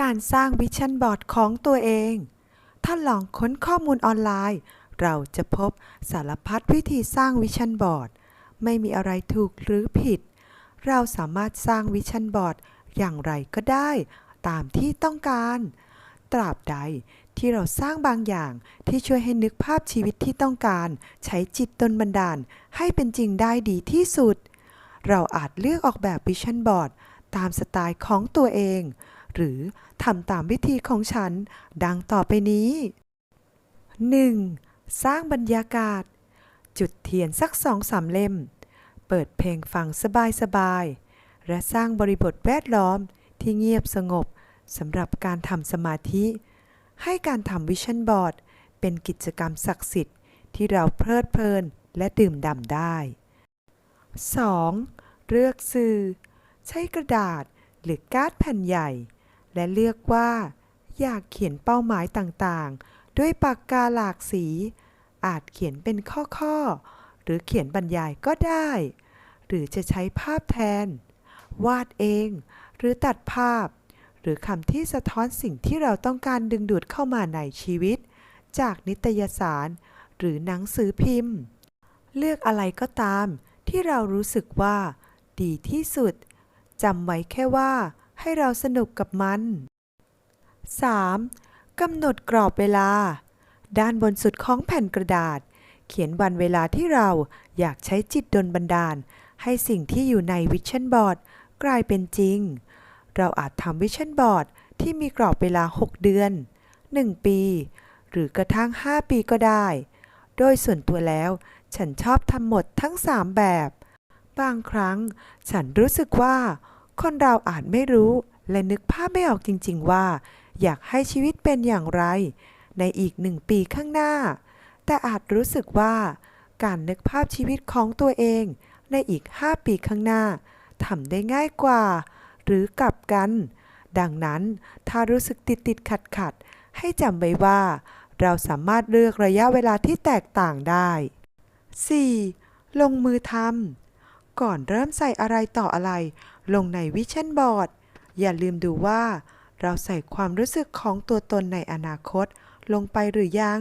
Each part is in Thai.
การสร้างวิชั่นบอร์ดของตัวเอง ถ้าลองค้นข้อมูลออนไลน์ เราจะพบสารพัดวิธีสร้างวิชั่นบอร์ด ไม่มีอะไรถูกหรือผิด เราสามารถสร้างวิชั่นบอร์ดอย่างไรก็ได้ตามที่ต้องการ ตราบใดที่เราสร้างบางอย่างที่ช่วยให้นึกภาพชีวิตที่ต้องการ ใช้จิตตนบันดาลให้เป็นจริงได้ดีที่สุด เราอาจเลือกออกแบบวิชั่นบอร์ดตามสไตล์ของตัวเอง หรือทำตามวิธีของฉัน ดังต่อไปนี้ 1. สร้างบรรยากาศ จุดเทียนสักสองสามเล่ม เปิดเพลงฟังสบายๆ และสร้างบริบทแวดล้อมที่เงียบสงบสำหรับการทำสมาธิ ให้การทำวิชั่นบอร์ดเป็นกิจกรรมศักดิ์สิทธิ์ที่เราเพลิดเพลินและดื่มด่ำได้ 2. เลือกสื่อ ใช้กระดาษหรือการ์ดแผ่นใหญ่ และเลือกว่า อยากเขียนเป้าหมายต่างๆ ด้วยปากกาหลากสี อาจเขียนเป็นข้อๆ หรือเขียนบรรยายก็ได้ หรือจะใช้ภาพแทน วาดเอง หรือตัดภาพ หรือคำที่สะท้อนสิ่งที่เราต้องการดึงดูดเข้ามาในชีวิต จากนิตยสาร หรือหนังสือพิมพ์ เลือกอะไรก็ตาม ที่เรารู้สึกว่า ดีที่สุดจำไว้แค่ว่า ให้เราสนุกกับมัน 3. กำหนดกรอบเวลา ด้านบนสุดของแผ่นกระดาษ เขียนวันเวลาที่เราอยากใช้จิตดลบันดาล ให้สิ่งที่อยู่ในวิชั่นบอร์ดกลายเป็นจริง เราอาจทำวิชั่นบอร์ดที่มีกรอบเวลา 6 เดือน 1 ปี หรือกระทั่ง 5 ปีก็ได้ โดยส่วนตัวแล้ว ฉันชอบทำหมดทั้ง3แบบ บางครั้งฉันรู้สึกว่า คนเราอาจไม่รู้ และนึกภาพไม่ออกจริง ๆ ว่า อยากให้ชีวิตเป็นอย่างไร ในอีกหนึ่งปีข้างหน้า แต่อาจรู้สึกว่า การนึกภาพชีวิตของตัวเอง ในอีก 5 ปีข้างหน้าทำได้ง่ายกว่า หรือกลับกัน ดังนั้นถ้ารู้สึกติดติดขัดขัดให้จำไว้ว่า เราสามารถเลือกระยะเวลาที่แตกต่างได้ 4. ลงมือทำก่อนเริ่มใส่อะไรต่ออะไร ลงในวิชั่นบอร์ด อย่าลืมดูว่า เราใส่ความรู้สึกของตัวตนในอนาคต ลงไปหรือยัง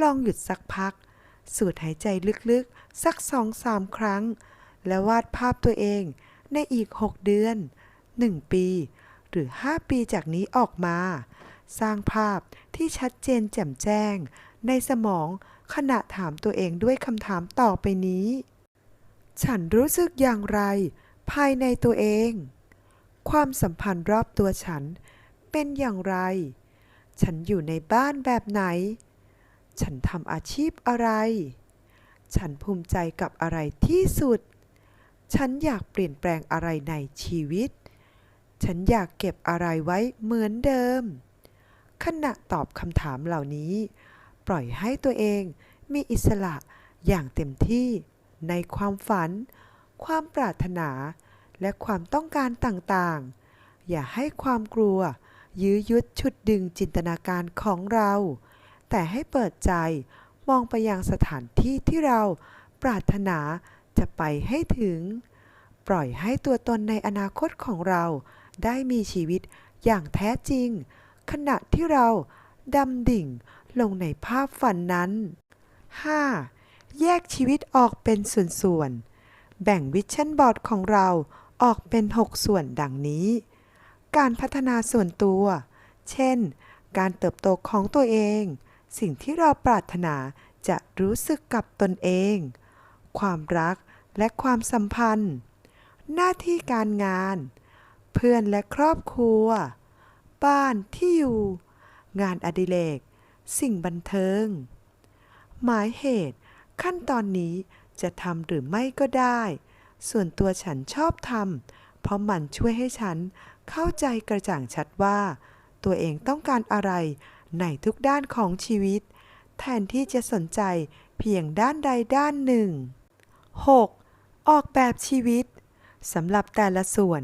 ลองหยุดสักพัก สูดหายใจลึกๆ สักสองสามครั้ง แล้ววาดภาพตัวเอง ในอีก 6 เดือน 1 ปี หรือ 5 ปีจากนี้ออกมา สร้างภาพที่ชัดเจนแจ่มแจ้ง ในสมอง ขณะถามตัวเองด้วยคำถามต่อไปนี้ ฉันรู้สึกอย่างไร ภายในตัวเอง ความสัมพันธ์รอบตัวฉันเป็นอย่างไร ฉันอยู่ในบ้านแบบไหน ฉันทำอาชีพอะไร ฉันภูมิใจกับอะไรที่สุด ฉันอยากเปลี่ยนแปลงอะไรในชีวิต ฉันอยากเก็บอะไรไว้เหมือนเดิม ขณะตอบคำถามเหล่านี้ ปล่อยให้ตัวเองมีอิสระอย่างเต็มที่ในความฝัน ความปรารถนา และความต้องการต่างๆ อย่าให้ความกลัว ยื้อยุดชุดดึงจินตนาการของเรา แต่ให้เปิดใจมองไปยังสถานที่ที่เราปรารถนาจะไปให้ถึง ปล่อยให้ตัวตนในอนาคตของเราได้มีชีวิตอย่างแท้จริง ขณะที่เราดำดิ่ง ลงในภาพฝันนั้น 5. แยกชีวิตออกเป็นส่วนๆ แบ่งวิชั่นบอร์ดของเราออกเป็น 6 ส่วนดังนี้ การพัฒนาส่วนตัว เช่น การเติบโตของตัวเอง สิ่งที่เราปรารถนาจะรู้สึกกับตนเอง ความรักและความสัมพันธ์ หน้าที่การงาน เพื่อนและครอบครัว บ้านที่อยู่ งานอดิเรก สิ่งบันเทิง หมายเหตุขั้นตอนนี้จะทำหรือไม่ก็ได้ ส่วนตัวฉันชอบทำเพราะมันช่วยให้ฉันเข้าใจกระจ่างชัดว่า ตัวเองต้องการอะไรในทุกด้านของชีวิต แทนที่จะสนใจเพียงด้านใดด้านหนึ่ง 6. ออกแบบชีวิตสำหรับแต่ละส่วน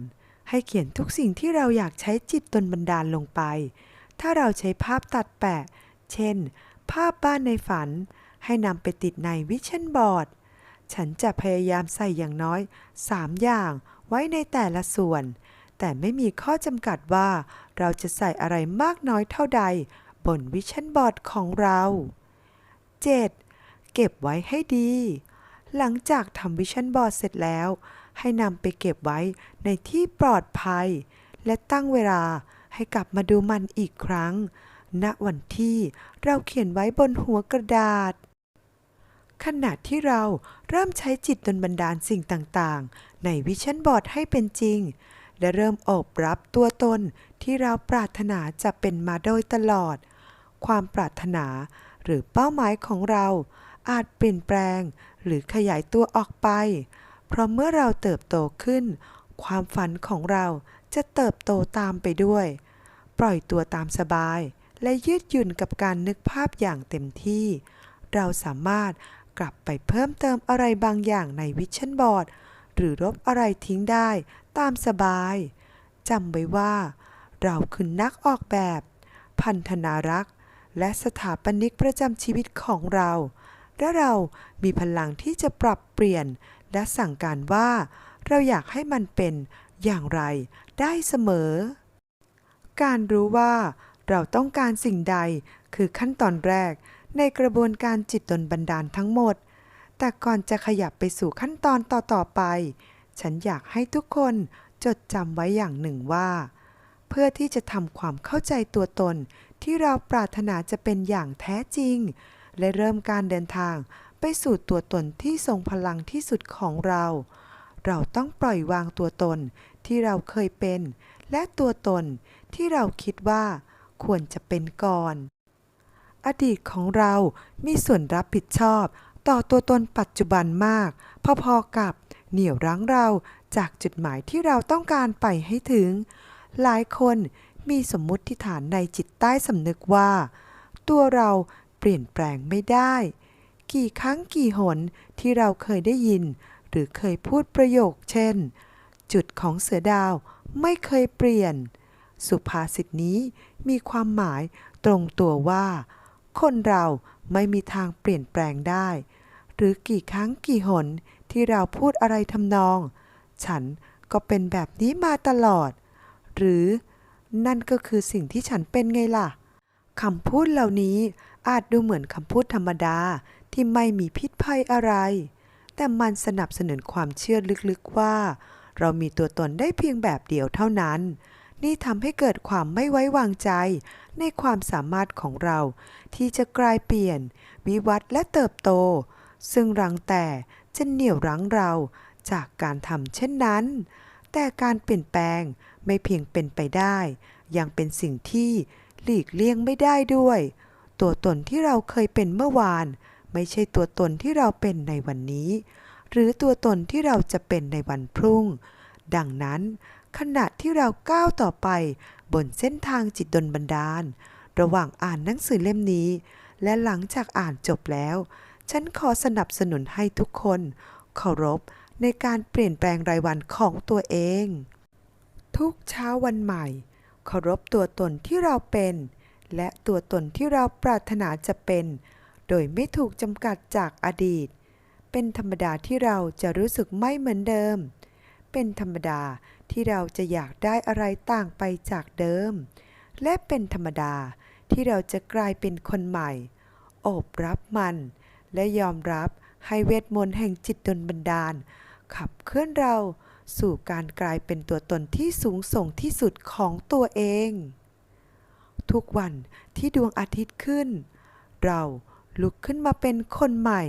ให้เขียนทุกสิ่งที่เราอยากใช้จิตตนบันดาลลงไป ถ้าเราใช้ภาพตัดแปะ เช่น ภาพบ้านในฝัน ให้นำไปติดในวิชั่นบอร์ด ฉันจะพยายามใส่อย่างน้อย 3 อย่างไว้ในแต่ละส่วน แต่ไม่มีข้อจำกัดว่าเราจะใส่อะไรมากน้อยเท่าใด บนวิชั่นบอร์ดของเรา 7. เก็บไว้ให้ดี หลังจากทำวิชั่นบอร์ดเสร็จแล้ว ให้นำไปเก็บไว้ในที่ปลอดภัย และตั้งเวลาให้กลับมาดูมันอีกครั้ง ณวันที่เราเขียนไว้บนหัวกระดาษ ขณะที่เราเริ่มใช้จิตดลบันดาลสิ่งต่างๆ ในวิชั่นบอร์ดให้เป็นจริง และเริ่มอบรับตัวตนที่เราปรารถนาจะเป็นมาโดยตลอด ความปรารถนาหรือเป้าหมายของเรา อาจเปลี่ยนแปลงหรือขยายตัวออกไป เพราะเมื่อเราเติบโตขึ้น ความฝันของเราจะเติบโตตามไปด้วย ปล่อยตัวตามสบาย และยืดหยุ่นกับการนึกภาพอย่างเต็มที่ เราสามารถกลับไปเพิ่มเติมอะไรบางอย่างในวิชั่นบอร์ดหรือลบอะไรทิ้งได้ตามสบายจำไว้ว่า เราคือนักออกแบบ พันธนารักษ์ และสถาปนิกประจำชีวิตของเรา และเรามีพลังที่จะปรับเปลี่ยน และสั่งการว่า เราอยากให้มันเป็นอย่างไรได้เสมอ การรู้ว่า เราต้องการสิ่งใดคือขั้นตอนแรก ในกระบวนการจิตตนบันดาลทั้งหมด แต่ก่อนจะขยับไปสู่ขั้นตอนต่อๆไป ฉันอยากให้ทุกคนจดจำไว้อย่างหนึ่งว่า เพื่อที่จะทำความเข้าใจตัวตนที่เราปรารถนาจะเป็นอย่างแท้จริง และเริ่มการเดินทางไปสู่ตัวตนที่ทรงพลังที่สุดของเรา เราต้องปล่อยวางตัวตนที่เราเคยเป็น และตัวตนที่เราคิดว่า ควรจะเป็นก่อน อดีตของเรามีส่วนรับผิดชอบต่อตัวตนปัจจุบันมาก พอๆกับเหนี่ยวรั้งเราจากจุดหมายที่เราต้องการไปให้ถึง หลายคนมีสมมุติฐานในจิตใต้สำนึกว่า ตัวเราเปลี่ยนแปลงไม่ได้ กี่ครั้งกี่หนที่เราเคยได้ยิน หรือเคยพูดประโยคเช่น จุดของเสือดาวไม่เคยเปลี่ยน สุภาษิตนี้มีความหมายตรงตัวว่า คนเราไม่มีทางเปลี่ยนแปลงได้ หรือกี่ครั้งกี่หนที่เราพูดอะไรทำนอง ฉันก็เป็นแบบนี้มาตลอด หรือนั่นก็คือสิ่งที่ฉันเป็นไงล่ะคำพูดเหล่านี้อาจดูเหมือนคำพูดธรรมดาที่ไม่มีพิษภัยอะไร แต่มันสนับสนุนความเชื่อลึกๆว่า เรามีตัวตนได้เพียงแบบเดียวเท่านั้น นี่ทำให้เกิดความไม่ไว้วางใจ ในความสามารถของเรา ที่จะกลายเปลี่ยน วิวัฒน์และเติบโต ซึ่งรังแต่จะเหนี่ยวรั้งเราจากการทำเช่นนั้น แต่การเปลี่ยนแปลงไม่เพียงเป็นไปได้ ยังเป็นสิ่งที่หลีกเลี่ยงไม่ได้ด้วย ตัวตนที่เราเคยเป็นเมื่อวาน ไม่ใช่ตัวตนที่เราเป็นในวันนี้ หรือตัวตนที่เราจะเป็นในวันพรุ่ง ดังนั้น ขณะที่เราก้าวต่อไป บนเส้นทางจิตดลบันดาล ระหว่างอ่านหนังสือเล่มนี้ และหลังจากอ่านจบแล้ว ฉันขอสนับสนุนให้ทุกคนเคารพในการเปลี่ยนแปลงรายวันของตัวเอง ทุกเช้าวันใหม่ เคารพตัวตนที่เราเป็น และตัวตนที่เราปรารถนาจะเป็น โดยไม่ถูกจำกัดจากอดีต เป็นธรรมดาที่เราจะรู้สึกไม่เหมือนเดิม เป็นธรรมดาที่เราจะอยากได้อะไรต่างไปจากเดิม และเป็นธรรมดาที่เราจะกลายเป็นคนใหม่ โอบรับมัน และยอมรับให้เวทมนต์แห่งจิตดลบันดาล ขับเคลื่อนเราสู่การกลายเป็นตัวตนที่สูงส่งที่สุดของตัวเอง ทุกวันที่ดวงอาทิตย์ขึ้น เราลุกขึ้นมาเป็นคนใหม่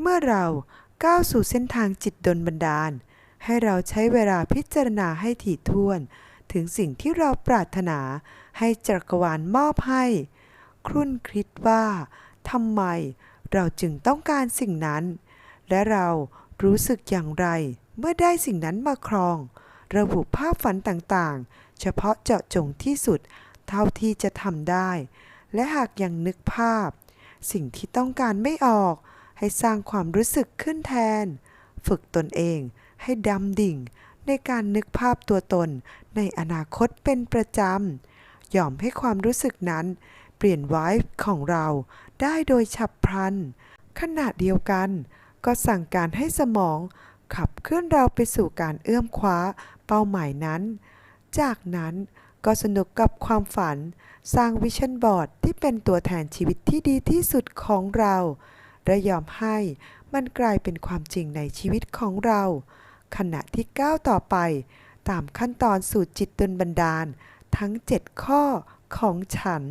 เมื่อเราก้าวสู่เส้นทางจิตดลบันดาล ให้เราใช้เวลาพิจารณาให้ถี่ถ้วน ถึงสิ่งที่เราปรารถนาให้จักรวาลมอบให้ ครุ่นคิดว่าทำไมเราจึงต้องการสิ่งนั้น และเรารู้สึกอย่างไร เมื่อได้สิ่งนั้นมาครอง ระบุภาพฝันต่างๆ เฉพาะเจาะจงที่สุด เท่าที่จะทำได้ และหากยังนึกภาพ สิ่งที่ต้องการไม่ออก ให้สร้างความรู้สึกขึ้นแทน ฝึกตนเอง ให้ดำดิ่ง ในการนึกภาพตัวตนในอนาคตเป็นประจำ ยอมให้ความรู้สึกนั้นเปลี่ยนไวฟ์ของเราได้โดยฉับพลัน ขณะเดียวกัน ก็สั่งการให้สมองขับเคลื่อนเราไปสู่การเอื้อมคว้าเป้าหมายนั้น จากนั้นก็สนุกกับความฝัน สร้างวิชั่นบอร์ดที่เป็นตัวแทนชีวิตที่ดีที่สุดของเรา และยอมให้มันกลายเป็นความจริงในชีวิตของเรา ขณะที่ก้าวต่อไป ตามขั้นตอนสู่จิตดลบันดาล ทั้ง 7 ข้อของฉัน